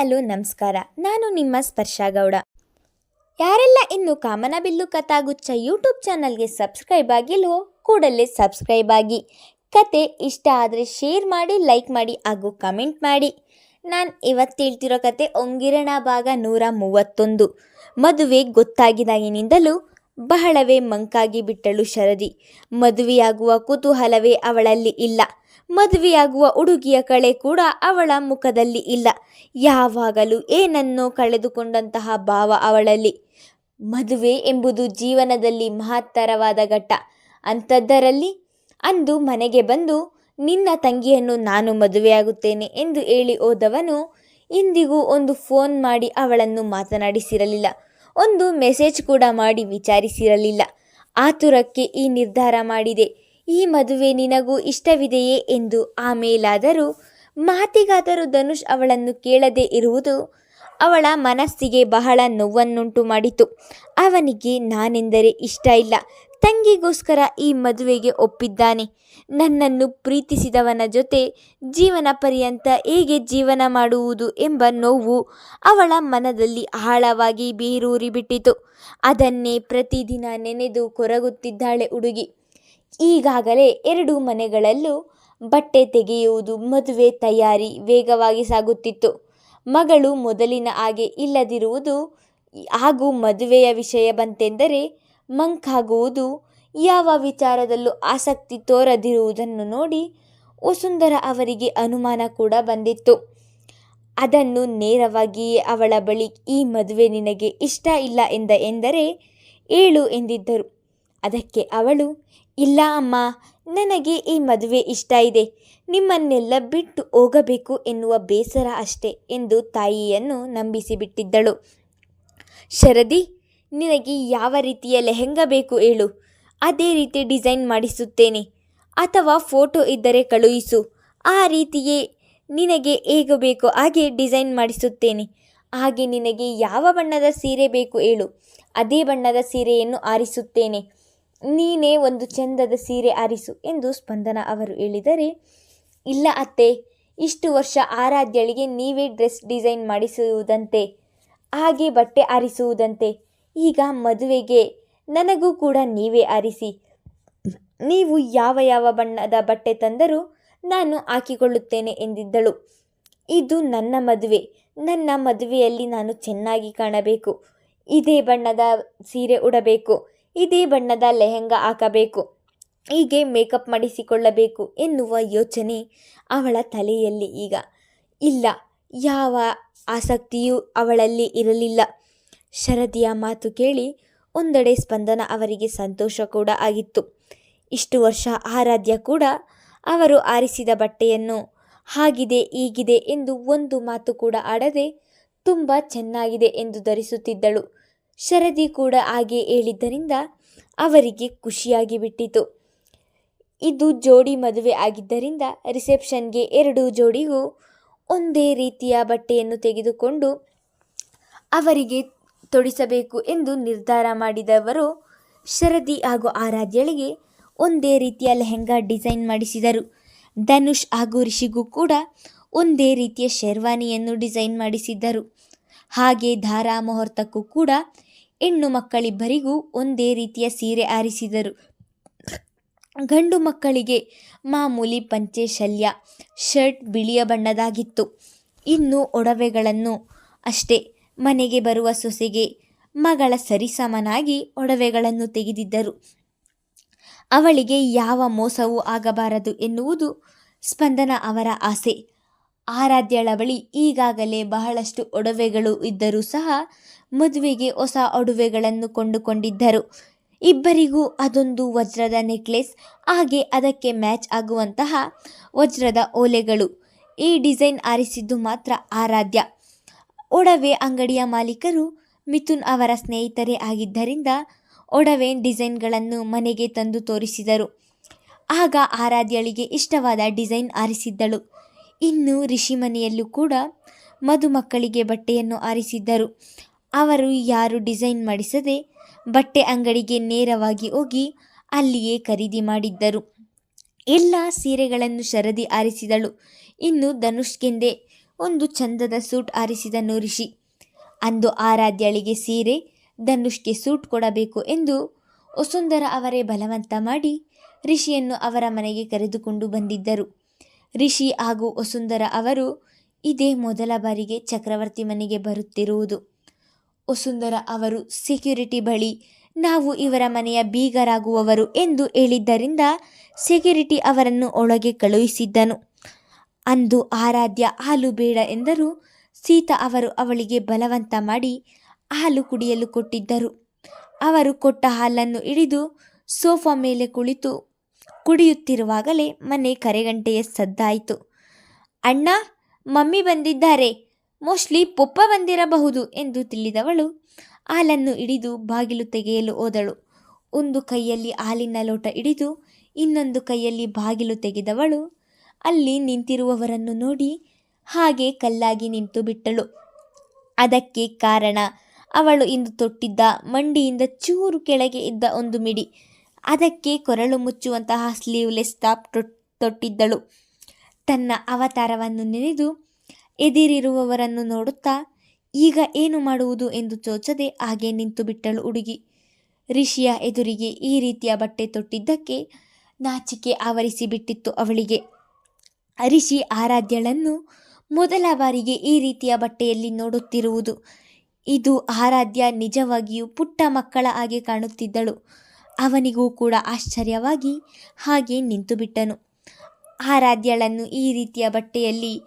Hello, ನಮಸ್ಕಾರ. ನಾನು ನಿಮ್ಮ ಸ್ಪರ್ಶ ಗೌಡ. ಯಾರೆಲ್ಲ ಇನ್ನು ಕಾಮನಬಿಲ್ಲು ಕಥಾಗುಚ್ಛ ಯೂಟ್ಯೂಬ್ ಚಾನಲ್ಗೆ ಸಬ್ಸ್ಕ್ರೈಬ್ ಆಗಿಲ್ವೋ, ಕೂಡಲೇ ಸಬ್ಸ್ಕ್ರೈಬ್ ಆಗಿ. ಕತೆ ಇಷ್ಟ ಆದರೆ ಶೇರ್ ಮಾಡಿ, ಲೈಕ್ ಮಾಡಿ ಹಾಗೂ ಕಮೆಂಟ್ ಮಾಡಿ. ನಾನು ಇವತ್ತು ಹೇಳ್ತಿರೋ ಕತೆ ಒಂಗಿರಣ ಭಾಗ ನೂರ ಮೂವತ್ತೊಂದು. ಮದುವೆ ಗೊತ್ತಾಗಿದಾಗಿನಿಂದಲೂ ಬಹಳವೇ ಮಂಕಾಗಿ ಬಿಟ್ಟಳು ಶರದಿ. ಮದುವೆಯಾಗುವ ಕುತೂಹಲವೇ ಅವಳಲ್ಲಿ ಇಲ್ಲ. ಮದುವೆಯಾಗುವ ಹುಡುಗಿಯ ಕಳೆ ಕೂಡ ಅವಳ ಮುಖದಲ್ಲಿ ಇಲ್ಲ. ಯಾವಾಗಲೂ ಏನನ್ನೋ ಕಳೆದುಕೊಂಡಂತಹ ಭಾವ ಅವಳಲ್ಲಿ. ಮದುವೆ ಎಂಬುದು ಜೀವನದಲ್ಲಿ ಮಹತ್ತರವಾದ ಘಟ್ಟ. ಅಂಥದ್ದರಲ್ಲಿ ಅಂದು ಮನೆಗೆ ಬಂದು, ನಿನ್ನ ತಂಗಿಯನ್ನು ನಾನು ಮದುವೆಯಾಗುತ್ತೇನೆ ಎಂದು ಹೇಳಿ ಹೋದವನು ಇಂದಿಗೂ ಒಂದು ಫೋನ್ ಮಾಡಿ ಅವಳನ್ನು ಮಾತನಾಡಿಸಿರಲಿಲ್ಲ. ಒಂದು ಮೆಸೇಜ್ ಕೂಡ ಮಾಡಿ ವಿಚಾರಿಸಿರಲಿಲ್ಲ. ಆತುರಕ್ಕೆ ಈ ನಿರ್ಧಾರ ಮಾಡಿದೆ. ಈ ಮದುವೆ ನಿನಗೂ ಇಷ್ಟವಿದೆಯೇ ಎಂದು ಆಮೇಲಾದರೂ ಮಾತಿಗಾದರೂ ಧನುಷ್ ಅವಳನ್ನು ಕೇಳದೆ ಇರುವುದು ಅವಳ ಮನಸ್ಸಿಗೆ ಬಹಳ ನೋವನ್ನುಂಟು ಮಾಡಿತು. ಅವನಿಗೆ ನಾನೆಂದರೆ ಇಷ್ಟ ಇಲ್ಲ. ತಂಗಿಗೋಸ್ಕರ ಈ ಮದುವೆಗೆ ಒಪ್ಪಿದ್ದಾನೆ. ನನ್ನನ್ನು ಪ್ರೀತಿಸಿದವನ ಜೊತೆ ಜೀವನ ಪರ್ಯಂತ ಹೇಗೆ ಜೀವನ ಮಾಡುವುದು ಎಂಬ ನೋವು ಅವಳ ಮನದಲ್ಲಿ ಆಳವಾಗಿ ಬೇರೂರಿ ಬಿಟ್ಟಿತು ಅದನ್ನೇ ಪ್ರತಿದಿನ ನೆನೆದು ಕೊರಗುತ್ತಿದ್ದಾಳೆ ಹುಡುಗಿ. ಈಗಾಗಲೇ ಎರಡು ಮನೆಗಳಲ್ಲೂ ಬಟ್ಟೆ ತೆಗೆಯುವುದು ಮದುವೆ ತಯಾರಿ ವೇಗವಾಗಿ ಸಾಗುತ್ತಿತ್ತು. ಮಗಳು ಮೊದಲಿನ ಹಾಗೆ ಇಲ್ಲದಿರುವುದು ಹಾಗೂ ಮದುವೆಯ ವಿಷಯ ಬಂತೆಂದರೆ ಮಂಕಾಗುವುದು ಯಾವ ವಿಚಾರದಲ್ಲೂ ಆಸಕ್ತಿ ತೋರದಿರುವುದನ್ನು ನೋಡಿ ವಸುಂಧರ ಅವರಿಗೆ ಅನುಮಾನ ಕೂಡ ಬಂದಿತ್ತು. ಅದನ್ನು ನೇರವಾಗಿಯೇ ಅವಳ ಬಳಿ ಈ ಮದುವೆ ನಿನಗೆ ಇಷ್ಟ ಇಲ್ಲ ಎಂದ ಎಂದರೆ ಏಳು ಎಂದಿದ್ದರು. ಅದಕ್ಕೆ ಅವಳು ಇಲ್ಲ ಅಮ್ಮ, ನನಗೆ ಈ ಮದುವೆ ಇಷ್ಟ ಇದೆ. ನಿಮ್ಮನ್ನೆಲ್ಲ ಬಿಟ್ಟು ಹೋಗಬೇಕು ಎನ್ನುವ ಬೇಸರ ಅಷ್ಟೆ ಎಂದು ತಾಯಿಯನ್ನು ನಂಬಿಸಿಬಿಟ್ಟಿದ್ದಳು. ಶರದಿ, ನಿನಗೆ ಯಾವ ರೀತಿಯ ಲೆಹೆಂಗ ಬೇಕು ಹೇಳು. ಅದೇ ರೀತಿ ಡಿಸೈನ್ ಮಾಡಿಸುತ್ತೇನೆ. ಅಥವಾ ಫೋಟೋ ಇದ್ದರೆ ಕಳುಹಿಸು. ಆ ರೀತಿಯೇ ನಿನಗೆ ಹೇಗೆ ಬೇಕೋ ಹಾಗೆ ಡಿಸೈನ್ ಮಾಡಿಸುತ್ತೇನೆ. ಹಾಗೆ ನಿನಗೆ ಯಾವ ಬಣ್ಣದ ಸೀರೆ ಬೇಕು ಹೇಳು. ಅದೇ ಬಣ್ಣದ ಸೀರೆಯನ್ನು ಆರಿಸುತ್ತೇನೆ. ನೀನೇ ಒಂದು ಚೆಂದದ ಸೀರೆ ಆರಿಸು ಎಂದು ಸ್ಪಂದನ ಅವರು ಹೇಳಿದರೆ, ಇಲ್ಲ ಅತ್ತೆ, ಇಷ್ಟು ವರ್ಷ ಆರಾಧ್ಯಳಿಗೆ ನೀವೇ ಡ್ರೆಸ್ ಡಿಸೈನ್ ಮಾಡಿಸುವುದಂತೆ, ಹಾಗೆ ಬಟ್ಟೆ ಆರಿಸುವುದಂತೆ ಈಗ ಮದುವೆಗೆ ನನಗೂ ಕೂಡ ನೀವೇ ಆರಿಸಿ ನೀವು ಯಾವ ಯಾವ ಬಣ್ಣದ ಬಟ್ಟೆ ತಂದರೂ ನಾನು ಹಾಕಿಕೊಳ್ಳುತ್ತೇನೆ ಎಂದಿದ್ದಳು. ಇದು ನನ್ನ ಮದುವೆ, ನನ್ನ ಮದುವೆಯಲ್ಲಿ ನಾನು ಚೆನ್ನಾಗಿ ಕಾಣಬೇಕು, ಇದೇ ಬಣ್ಣದ ಸೀರೆ ಉಡಬೇಕು ಇದೇ ಬಣ್ಣದ ಲೆಹೆಂಗಾ ಹಾಕಬೇಕು. ಹೀಗೆ ಮೇಕಪ್ ಮಾಡಿಸಿಕೊಳ್ಳಬೇಕು ಎನ್ನುವ ಯೋಚನೆ ಅವಳ ತಲೆಯಲ್ಲಿ ಈಗ. ಇಲ್ಲ, ಯಾವ ಆಸಕ್ತಿಯೂ ಅವಳಲ್ಲಿ ಇರಲಿಲ್ಲ. ಶರದಿಯ ಮಾತು ಕೇಳಿ ಒಂದೆಡೆ ಸ್ಪಂದನ ಅವರಿಗೆ ಸಂತೋಷ ಕೂಡ ಆಗಿತ್ತು. ಇಷ್ಟು ವರ್ಷ ಆರಾಧ್ಯ ಕೂಡ ಅವರು ಆರಿಸಿದ ಬಟ್ಟೆಯನ್ನು ಹಾಗಿದೆ, ಹೀಗಿದೆ ಎಂದು ಒಂದು ಮಾತು ಕೂಡ ಆಡದೆ ತುಂಬ ಚೆನ್ನಾಗಿದೆ ಎಂದು ಧರಿಸುತ್ತಿದ್ದಳು. ಶರದಿ ಕೂಡ ಹಾಗೆ ಹೇಳಿದ್ದರಿಂದ ಅವರಿಗೆ ಖುಷಿಯಾಗಿ ಬಿಟ್ಟಿತು. ಇದು ಜೋಡಿ ಮದುವೆ ಆಗಿದ್ದರಿಂದ ರಿಸೆಪ್ಷನ್ಗೆ ಎರಡು ಜೋಡಿಗೂ ಒಂದೇ ರೀತಿಯ ಬಟ್ಟೆಯನ್ನು ತೆಗೆದುಕೊಂಡು ಅವರಿಗೆ ತೊಡಿಸಬೇಕು ಎಂದು ನಿರ್ಧಾರ ಮಾಡಿದವರು ಶರದಿ ಹಾಗೂ ಆರಾಧ್ಯಳಿಗೆ ಒಂದೇ ರೀತಿಯ ಲೆಹೆಂಗಾ ಡಿಸೈನ್ ಮಾಡಿಸಿದರು. ಧನುಷ್ ಹಾಗೂ ರಿಷಿಗೂ ಕೂಡ ಒಂದೇ ರೀತಿಯ ಶೇರ್ವಾನಿಯನ್ನು ಡಿಸೈನ್ ಮಾಡಿಸಿದ್ದರು. ಹಾಗೆ ಧಾರಾ ಮುಹೂರ್ತಕ್ಕೂ ಕೂಡ ಹೆಣ್ಣು ಮಕ್ಕಳಿಬ್ಬರಿಗೂ ಒಂದೇ ರೀತಿಯ ಸೀರೆ ಆರಿಸಿದರು. ಗಂಡು ಮಕ್ಕಳಿಗೆ ಮಾಮೂಲಿ ಪಂಚೆ ಶಲ್ಯ ಶರ್ಟ್ ಬಿಳಿಯ ಬಣ್ಣದಾಗಿತ್ತು. ಇನ್ನು ಒಡವೆಗಳನ್ನು ಅಷ್ಟೇ. ಮನೆಗೆ ಬರುವ ಸೊಸೆಗೆ ಮಗಳ ಸರಿಸಮನಾಗಿ ಒಡವೆಗಳನ್ನು ತೆಗೆದಿದ್ದರು. ಅವಳಿಗೆ ಯಾವ ಮೋಸವೂ ಆಗಬಾರದು ಎನ್ನುವುದು ಸ್ಪಂದನ ಅವರ ಆಸೆ. ಆರಾಧ್ಯಳ ಬಳಿ ಈಗಾಗಲೇ ಬಹಳಷ್ಟು ಒಡವೆಗಳು ಇದ್ದರೂ ಸಹ ಮದುವೆಗೆ ಹೊಸ ಒಡವೆಗಳನ್ನು ಕೊಂಡುಕೊಂಡಿದ್ದರು. ಇಬ್ಬರಿಗೂ ಅದೊಂದು ವಜ್ರದ ನೆಕ್ಲೆಸ್, ಹಾಗೆ ಅದಕ್ಕೆ ಮ್ಯಾಚ್ ಆಗುವಂತಹ ವಜ್ರದ ಓಲೆಗಳು. ಈ ಡಿಸೈನ್ ಆರಿಸಿದ್ದು ಮಾತ್ರ ಆರಾಧ್ಯ. ಒಡವೆ ಅಂಗಡಿಯ ಮಾಲೀಕರು ಮಿಥುನ್ ಅವರ ಸ್ನೇಹಿತರೇ ಆಗಿದ್ದರಿಂದ ಒಡವೆ ಡಿಸೈನ್ಗಳನ್ನು ಮನೆಗೆ ತಂದು ತೋರಿಸಿದರು. ಆಗ ಆರಾಧ್ಯಳಿಗೆ ಇಷ್ಟವಾದ ಡಿಸೈನ್ ಆರಿಸಿದ್ದಳು. ಇನ್ನು ಋಷಿ ಮನೆಯಲ್ಲೂ ಕೂಡ ಮದುಮಕ್ಕಳಿಗೆ ಬಟ್ಟೆಯನ್ನು ಆರಿಸಿದ್ದರು. ಅವರು ಯಾರು ಡಿಸೈನ್ ಮಾಡಿಸದೆ ಬಟ್ಟೆ ಅಂಗಡಿಗೆ ನೇರವಾಗಿ ಹೋಗಿ ಅಲ್ಲಿಯೇ ಖರೀದಿ ಮಾಡಿದ್ದರು. ಎಲ್ಲ ಸೀರೆಗಳನ್ನು ಶರದಿ ಆರಿಸಿದಳು. ಇನ್ನು ಧನುಷ್ಗೆಂದೇ ಒಂದು ಚಂದದ ಸೂಟ್ ಆರಿಸಿದನು ಋಷಿ ಅಂದು ಆರಾಧ್ಯಳಿಗೆ ಸೀರೆ, ಧನುಷ್ಗೆ ಸೂಟ್ ಕೊಡಬೇಕು ಎಂದು ವಸುಂಧರ ಅವರೇ ಬಲವಂತ ಮಾಡಿ ಋಷಿಯನ್ನು ಅವರ ಮನೆಗೆ ಕರೆದುಕೊಂಡು ಬಂದಿದ್ದರು. ರಿಷಿ ಹಾಗೂ ವಸುಂಧರ ಅವರು ಇದೇ ಮೊದಲ ಬಾರಿಗೆ ಚಕ್ರವರ್ತಿ ಮನೆಗೆ ಬರುತ್ತಿರುವುದು. ವಸುಂಧರ ಅವರು, ಸೆಕ್ಯೂರಿಟಿ ಬಳಿ ನಾವು ಇವರ ಮನೆಯ ಬೀಗರಾಗುವವರು ಎಂದು ಹೇಳಿದ್ದರಿಂದ ಸೆಕ್ಯೂರಿಟಿ ಅವರನ್ನು ಒಳಗೆ ಕಳುಹಿಸಿದ್ದನು. ಅಂದು ಆರಾಧ್ಯ ಹಾಲು ಬೇಡ ಎಂದರು ಸೀತಾ ಅವರು ಅವಳಿಗೆ ಬಲವಂತ ಮಾಡಿ ಹಾಲು ಕುಡಿಯಲು ಕೊಟ್ಟಿದ್ದರು. ಅವರು ಕೊಟ್ಟ ಹಾಲನ್ನು ಹಿಡಿದು ಸೋಫಾ ಮೇಲೆ ಕುಳಿತು ಕುಡಿಯುತ್ತಿರುವಾಗಲೇ ಮನೆ ಕರೆಗಂಟೆಯ ಸದ್ದಾಯಿತು. ಅಣ್ಣ, ಮಮ್ಮಿ ಬಂದಿದ್ದಾರೆ. ಮೋಸ್ಟ್ಲಿ ಪೊಪ್ಪ ಬಂದಿರಬಹುದು ಎಂದು ತಿಳಿದವಳು ಹಾಲನ್ನು ಹಿಡಿದು ಬಾಗಿಲು ತೆಗೆಯಲು ಹೋದಳು. ಒಂದು ಕೈಯಲ್ಲಿ ಹಾಲಿನ ಲೋಟ ಹಿಡಿದು ಇನ್ನೊಂದು ಕೈಯಲ್ಲಿ ಬಾಗಿಲು ತೆಗೆದವಳು ಅಲ್ಲಿ ನಿಂತಿರುವವರನ್ನು ನೋಡಿ ಹಾಗೆ ಕಲ್ಲಾಗಿ ನಿಂತು ಬಿಟ್ಟಳು. ಅದಕ್ಕೆ ಕಾರಣ, ಅವಳು ಇಂದು ತೊಟ್ಟಿದ್ದ ಮಂಡಿಯಿಂದ ಚೂರು ಕೆಳಗೆ ಇದ್ದ ಒಂದು ಮಿಡಿ. ಅದಕ್ಕೆ ಕೊರಳು ಮುಚ್ಚುವಂತಹ ಸ್ಲೀವ್ಲೆಸ್ ಟಾಪ್ ತೊಟ್ಟಿದ್ದಳು. ತನ್ನ ಅವತಾರವನ್ನು ನೆನೆದು ಎದಿರಿರುವವರನ್ನು ನೋಡುತ್ತಾ, ಈಗ ಏನು ಮಾಡುವುದು ಎಂದು ಚೋಚದೆ ಹಾಗೆ ನಿಂತು ಬಿಟ್ಟಳು ಹುಡುಗಿ. ರಿಷಿಯ ಎದುರಿಗೆ ಈ ರೀತಿಯ ಬಟ್ಟೆ ತೊಟ್ಟಿದ್ದಕ್ಕೆ ನಾಚಿಕೆ ಆವರಿಸಿ ಬಿಟ್ಟಿತ್ತು ಅವಳಿಗೆ. ರಿಷಿ ಆರಾಧ್ಯಳನ್ನು ಮೊದಲ ಬಾರಿಗೆ ಈ ರೀತಿಯ ಬಟ್ಟೆಯಲ್ಲಿ ನೋಡುತ್ತಿರುವುದು. ಇದು ಆರಾಧ್ಯ ನಿಜವಾಗಿಯೂ ಪುಟ್ಟ ಮಕ್ಕಳ ಹಾಗೆ ಕಾಣುತ್ತಿದ್ದಳು. ಅವನಿಗೂ ಕೂಡ ಆಶ್ಚರ್ಯವಾಗಿ ಹಾಗೆ ನಿಂತುಬಿಟ್ಟನು ಆರಾಧ್ಯಳನ್ನು ಈ ರೀತಿಯ ಬಟ್ಟೆಯಲ್ಲಿ,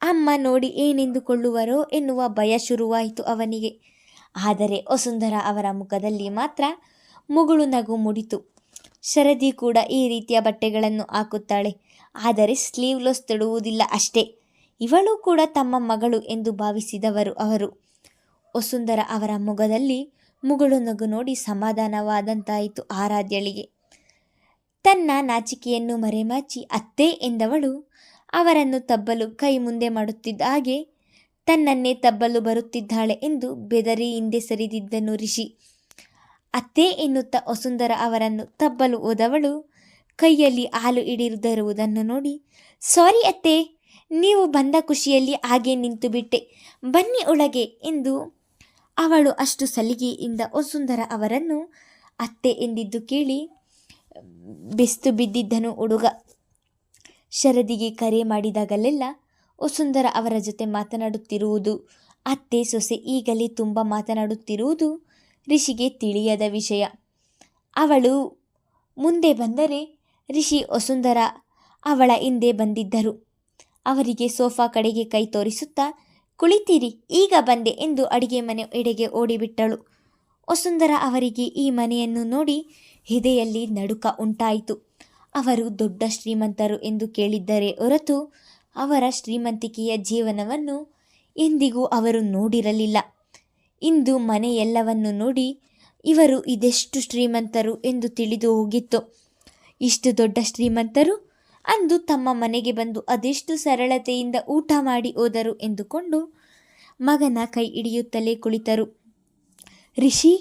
ಅಮ್ಮ ನೋಡಿ ಏನೆಂದುಕೊಳ್ಳುವರೋ ಎನ್ನುವ ಭಯ ಶುರುವಾಯಿತು ಅವನಿಗೆ. ಆದರೆ ವಸುಂಧರ ಅವರ ಮುಖದಲ್ಲಿ ಮಾತ್ರ ಮುಗುಳು ನಗು ಮೂಡಿತು. ಶರದಿ ಕೂಡ ಈ ರೀತಿಯ ಬಟ್ಟೆಗಳನ್ನು ಹಾಕುತ್ತಾಳೆ. ಆದರೆ ಸ್ಲೀವ್ಲೆಸ್ ತೊಡುವುದಿಲ್ಲ ಅಷ್ಟೇ. ಇವಳು ಕೂಡ ತಮ್ಮ ಮಗಳು ಎಂದು ಭಾವಿಸಿದವರು ಅವರು. ವಸುಂಧರ ಅವರ ಮುಖದಲ್ಲಿ ಮುಗುಳು ನಗು ನೋಡಿ ಸಮಾಧಾನವಾದಂತಾಯಿತು ಆರಾಧ್ಯಳಿಗೆ. ತನ್ನ ನಾಚಿಕೆಯನ್ನು ಮರೆಮಾಚಿ ಅತ್ತೆ ಎಂದವಳು ಅವರನ್ನು ತಬ್ಬಲು ಕೈ ಮುಂದೆ ಮಾಡುತ್ತಿದ್ದ ಹಾಗೆ ತನ್ನನ್ನೇ ತಬ್ಬಲು ಬರುತ್ತಿದ್ದಾಳೆ ಎಂದು ಬೆದರಿ ಹಿಂದೆ ಸರಿದಿದ್ದನು ಋಷಿ ಅತ್ತೆ ಎನ್ನುತ್ತಾ ವಸುಂಧರ ಅವರನ್ನು ತಬ್ಬಲು ಹೋದವಳು ಕೈಯಲ್ಲಿ ಹಾಲು ಹಿಡಿದಿರುವುದನ್ನು ನೋಡಿ, ಸಾರಿ ಅತ್ತೆ, ನೀವು ಬಂದ ಖುಷಿಯಲ್ಲಿ ಹಾಗೆ ನಿಂತು ಬಿಟ್ಟೆ ಬನ್ನಿ ಒಳಗೆ ಎಂದು ಅವಳು ಅಷ್ಟು ಸಲಿಗೆಯಿಂದ ವಸುಂಧರ ಅವರನ್ನು ಅತ್ತೆ ಎಂದಿದ್ದು ಕೇಳಿ, ಬೆಸ್ತು ಬಿದ್ದಿದ್ದನು ಹುಡುಗ. ಶರದಿಗೆ ಕರೆ ಮಾಡಿದಾಗಲೆಲ್ಲ ವಸುಂಧರ ಅವರ ಜೊತೆ ಮಾತನಾಡುತ್ತಿರುವುದು, ಅತ್ತೆ ಸೊಸೆ ಈಗಲೇ ತುಂಬ ಮಾತನಾಡುತ್ತಿರುವುದು ರಿಷಿಗೆ ತಿಳಿಯದ ವಿಷಯ. ಅವಳು ಮುಂದೆ ಬಂದರೆ ರಿಷಿ ವಸುಂಧರ ಅವಳ ಹಿಂದೆ ಬಂದಿದ್ದರು. ಅವರಿಗೆ ಸೋಫಾ ಕಡೆಗೆ ಕೈ ತೋರಿಸುತ್ತಾ ಕುಳಿತೀರಿ, ಈಗ ಬಂದೆ ಎಂದು ಅಡಿಗೆ ಮನೆ ಎಡೆಗೆ ಓಡಿಬಿಟ್ಟಳು. ವಸುಂಧರ ಅವರಿಗೆ ಈ ಮನೆಯನ್ನು ನೋಡಿ ಎದೆಯಲ್ಲಿ ನಡುಕ ಉಂಟಾಯಿತು. ಅವರು ದೊಡ್ಡ ಶ್ರೀಮಂತರು ಎಂದು ಕೇಳಿದ್ದರೆ ಹೊರತು ಅವರ ಶ್ರೀಮಂತಿಕೆಯ ಜೀವನವನ್ನು ಎಂದಿಗೂ ಅವರು ನೋಡಿರಲಿಲ್ಲ. ಇಂದು ಮನೆಯೆಲ್ಲವನ್ನು ನೋಡಿ ಇವರು ಇದೆಷ್ಟು ಶ್ರೀಮಂತರು ಎಂದು ತಿಳಿದು ಹೋಗಿತ್ತು. ಇಷ್ಟು ದೊಡ್ಡ ಶ್ರೀಮಂತರು ಅಂದು ತಮ್ಮ ಮನೆಗೆ ಬಂದು ಅದೆಷ್ಟು ಸರಳತೆಯಿಂದ ಊಟ ಮಾಡಿ ಹೋದರು ಎಂದುಕೊಂಡು ಮಗನ ಕೈ ಹಿಡಿಯುತ್ತಲೇ ಕುಳಿತರು. ರಿಷಿ,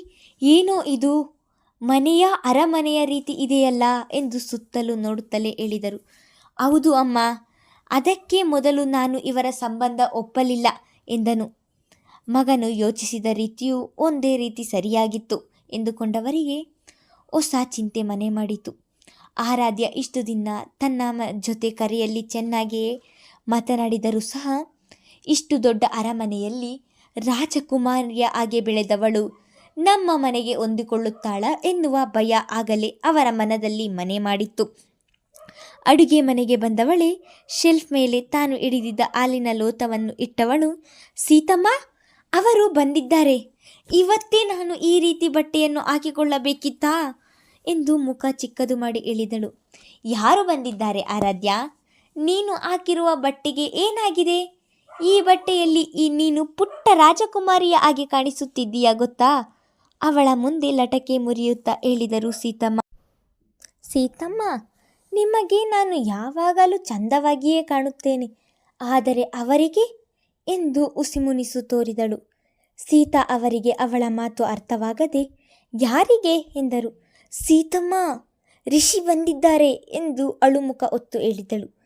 ಏನೋ ಇದು? ಮನೆಯ ಅರಮನೆಯ ರೀತಿ ಇದೆಯಲ್ಲ? ಎಂದು ಸುತ್ತಲೂ ನೋಡುತ್ತಲೇ ಹೇಳಿದರು. ಹೌದು ಅಮ್ಮ, ಅದಕ್ಕೆ ಮೊದಲು ನಾನು ಇವರ ಸಂಬಂಧ ಒಪ್ಪಲಿಲ್ಲ, ಎಂದನು. ಮಗನು ಯೋಚಿಸಿದ ರೀತಿಯು ಒಂದೇ ರೀತಿ ಸರಿಯಾಗಿತ್ತು ಎಂದುಕೊಂಡವರಿಗೆ ಹೊಸ ಚಿಂತೆ ಮನೆ ಮಾಡಿತು. ಆರಾಧ್ಯ ಇಷ್ಟು ದಿನ ತನ್ನ ಜೊತೆ ಕರೆಯಲ್ಲಿ ಚೆನ್ನಾಗಿಯೇ ಮಾತನಾಡಿದರೂ ಸಹ ಇಷ್ಟು ದೊಡ್ಡ ಅರಮನೆಯಲ್ಲಿ ರಾಜಕುಮಾರಿಯ ಹಾಗೆ ಬೆಳೆದವಳು ನಮ್ಮ ಮನೆಗೆ ಹೊಂದಿಕೊಳ್ಳುತ್ತಾಳ ಎನ್ನುವ ಭಯ ಆಗಲೇ ಅವರ ಮನದಲ್ಲಿ ಮನೆ ಮಾಡಿತ್ತು. ಅಡುಗೆ ಮನೆಗೆ ಬಂದವಳೆ ಶೆಲ್ಫ್ ಮೇಲೆ ತಾನು ಹಿಡಿದಿದ್ದ ಹಾಲಿನ ಲೋತವನ್ನು ಇಟ್ಟವಳು, ಸೀತಮ್ಮ, ಅವರು ಬಂದಿದ್ದಾರೆ. ಇವತ್ತೇ ನಾನು ಈ ರೀತಿ ಬಟ್ಟೆಯನ್ನು ಹಾಕಿಕೊಳ್ಳಬೇಕಿತ್ತಾ? ಎಂದು ಮುಖ ಚಿಕ್ಕದು ಮಾಡಿ ಇಳಿದಳು ಯಾರು ಬಂದಿದ್ದಾರೆ ಆರಾಧ್ಯ? ನೀನು ಹಾಕಿರುವ ಬಟ್ಟೆಗೆ ಏನಾಗಿದೆ? ಈ ಬಟ್ಟೆಯಲ್ಲಿ ಈ ನೀನು ಪುಟ್ಟ ರಾಜಕುಮಾರಿಯ ಹಾಗೆ ಕಾಣಿಸುತ್ತಿದ್ದೀಯಾ ಗೊತ್ತಾ? ಅವಳ ಮುಂದೆ ಲಟಕೆ ಮುರಿಯುತ್ತಾ ಹೇಳಿದರು ಸೀತಮ್ಮ. ಸೀತಮ್ಮ, ನಿಮಗೆ ನಾನು ಯಾವಾಗಲೂ ಚಂದವಾಗಿಯೇ ಕಾಣುತ್ತೇನೆ. ಆದರೆ ಅವರಿಗೆ? ಎಂದು ಉಸಿಮುನಿಸು ತೋರಿದಳು. ಸೀತಾ ಅವರಿಗೆ ಅವಳ ಮಾತು ಅರ್ಥವಾಗದೆ, ಯಾರಿಗೆ? ಎಂದರು. ಸೀತಮ್ಮ, ರಿಷಿ ಬಂದಿದ್ದಾರೆ ಎಂದು ಅಳುಮುಖ ಒತ್ತು ಹೇಳಿದಳು.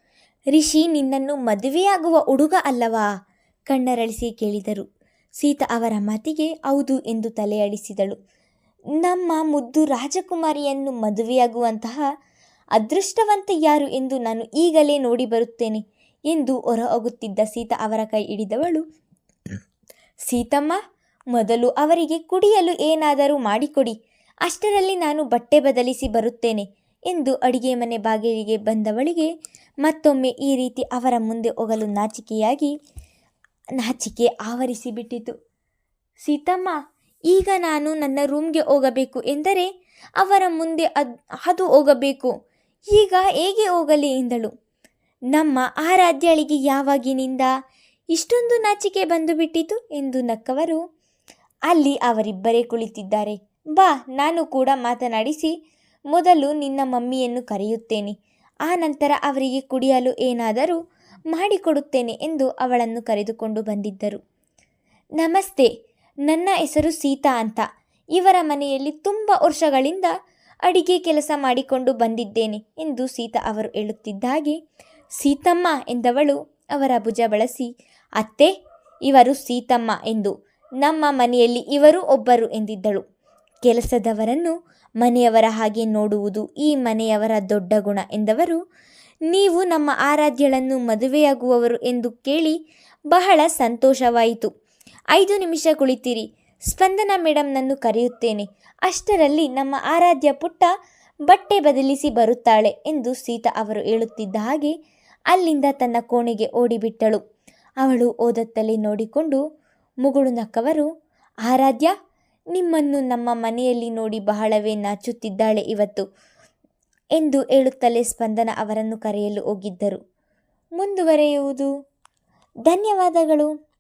ರಿಷಿ, ನಿನ್ನನ್ನು ಮದುವೆಯಾಗುವ ಹುಡುಗ ಅಲ್ಲವಾ? ಕಣ್ಣರಳಿಸಿ ಕೇಳಿದರು. ಸೀತ ಅವರ ಮಾತಿಗೆ, ಹೌದು ಎಂದು ತಲೆಯಾಡಿಸಿದಳು ನಮ್ಮ ಮುದ್ದು ರಾಜಕುಮಾರಿಯನ್ನು ಮದುವೆಯಾಗುವಂತಹ ಅದೃಷ್ಟವಂತ ಯಾರು ಎಂದು ನಾನು ಈಗಲೇ ನೋಡಿ ಬರುತ್ತೇನೆ ಎಂದು ಹೊರಹೋಗುತ್ತಿದ್ದ ಸೀತಾ ಅವರ ಕೈ ಹಿಡಿದವಳು. ಸೀತಮ್ಮ, ಮೊದಲು ಅವರಿಗೆ ಕುಡಿಯಲು ಏನಾದರೂ ಮಾಡಿಕೊಡಿ. ಅಷ್ಟರಲ್ಲಿ ನಾನು ಬಟ್ಟೆ ಬದಲಿಸಿ ಬರುತ್ತೇನೆ ಎಂದು ಅಡಿಗೆ ಮನೆ ಬಾಗಿಲಿಗೆ ಬಂದವಳಿಗೆ ಮತ್ತೊಮ್ಮೆ ಈ ರೀತಿ ಅವರ ಮುಂದೆ ಹೋಗಲು ನಾಚಿಕೆಯಾಗಿ, ನಾಚಿಕೆ ಆವರಿಸಿಬಿಟ್ಟಿತು. ಸೀತಮ್ಮ, ಈಗ ನಾನು ನನ್ನ ರೂಮ್ಗೆ ಹೋಗಬೇಕು ಎಂದರೆ ಅವರ ಮುಂದೆ ಅದ್, ಅದು ಹೋಗಬೇಕು. ಈಗ ಹೇಗೆ ಹೋಗಲಿ ಎಂದಳು. ನಮ್ಮ ಆರಾಧ್ಯಳಿಗೆ ಯಾವಾಗಿನಿಂದ ಇಷ್ಟೊಂದು ನಾಚಿಕೆ ಬಂದು ಬಿಟ್ಟಿತು ಎಂದು ನಕ್ಕವರು ಅಲ್ಲಿ ಅವರಿಬ್ಬರೇ ಕುಳಿತಿದ್ದಾರೆ. ಬಾ, ನಾನು ಕೂಡ ಮಾತನಾಡಿಸಿ. ಮೊದಲು ನಿನ್ನ ಮಮ್ಮಿಯನ್ನು ಕರೆಯುತ್ತೇನೆ. ಆ ನಂತರ ಅವರಿಗೆ ಕುಡಿಯಲು ಏನಾದರೂ ಮಾಡಿಕೊಡುತ್ತೇನೆ ಎಂದು ಅವಳನ್ನು ಕರೆದುಕೊಂಡು ಬಂದಿದ್ದರು. ನಮಸ್ತೆ, ನನ್ನ ಹೆಸರು ಸೀತಾ ಅಂತ. ಇವರ ಮನೆಯಲ್ಲಿ ತುಂಬ ವರ್ಷಗಳಿಂದ ಅಡಿಗೆ ಕೆಲಸ ಮಾಡಿಕೊಂಡು ಬಂದಿದ್ದೇನೆ ಎಂದು ಸೀತಾ ಅವರು ಹೇಳುತ್ತಿದ್ದಾಗೆ, ಸೀತಮ್ಮ ಎಂದವಳು ಅವರ ಭುಜ ಬಳಸಿ, ಅತ್ತೆ, ಇವರು ಸೀತಮ್ಮ ಎಂದು. ನಮ್ಮ ಮನೆಯಲ್ಲಿ ಇವರು ಒಬ್ಬರು ಎಂದಿದ್ದಳು. ಕೆಲಸದವರನ್ನು ಮನೆಯವರ ಹಾಗೆ ನೋಡುವುದು ಈ ಮನೆಯವರ ದೊಡ್ಡ ಗುಣ ಎಂದವರು, ನೀವು ನಮ್ಮ ಆರಾಧ್ಯಳನ್ನು ಮದುವೆಯಾಗುವವರು ಎಂದು ಕೇಳಿ ಬಹಳ ಸಂತೋಷವಾಯಿತು. ಐದು ನಿಮಿಷ ಕುಳಿತೀರಿ. ಸ್ಪಂದನ ಮೇಡಮ್ನನ್ನು ಕರೆಯುತ್ತೇನೆ. ಅಷ್ಟರಲ್ಲಿ ನಮ್ಮ ಆರಾಧ್ಯ ಪುಟ್ಟ ಬಟ್ಟೆ ಬದಲಿಸಿ ಬರುತ್ತಾಳೆ ಎಂದು ಸೀತಾ ಅವರು ಹೇಳುತ್ತಿದ್ದ ಹಾಗೆ ಅಲ್ಲಿಂದ ತನ್ನ ಕೋಣೆಗೆ ಓಡಿಬಿಟ್ಟಳು. ಅವಳು ಓದತ್ತಲೇ ನೋಡಿಕೊಂಡು ಮುಗುಳು ನಕ್ಕವರು ಆರಾಧ್ಯ ನಿಮ್ಮನ್ನು ನಮ್ಮ ಮನೆಯಲ್ಲಿ ನೋಡಿ ಬಹಳವೇ ನಾಚುತ್ತಿದ್ದಾಳೆ ಇವತ್ತು ಎಂದು ಹೇಳುತ್ತಲೇ ಸ್ಪಂದನ ಅವರನ್ನು ಕರೆಯಲು ಹೋಗಿದ್ದರು. ಮುಂದುವರೆಯುವುದು. ಧನ್ಯವಾದಗಳು.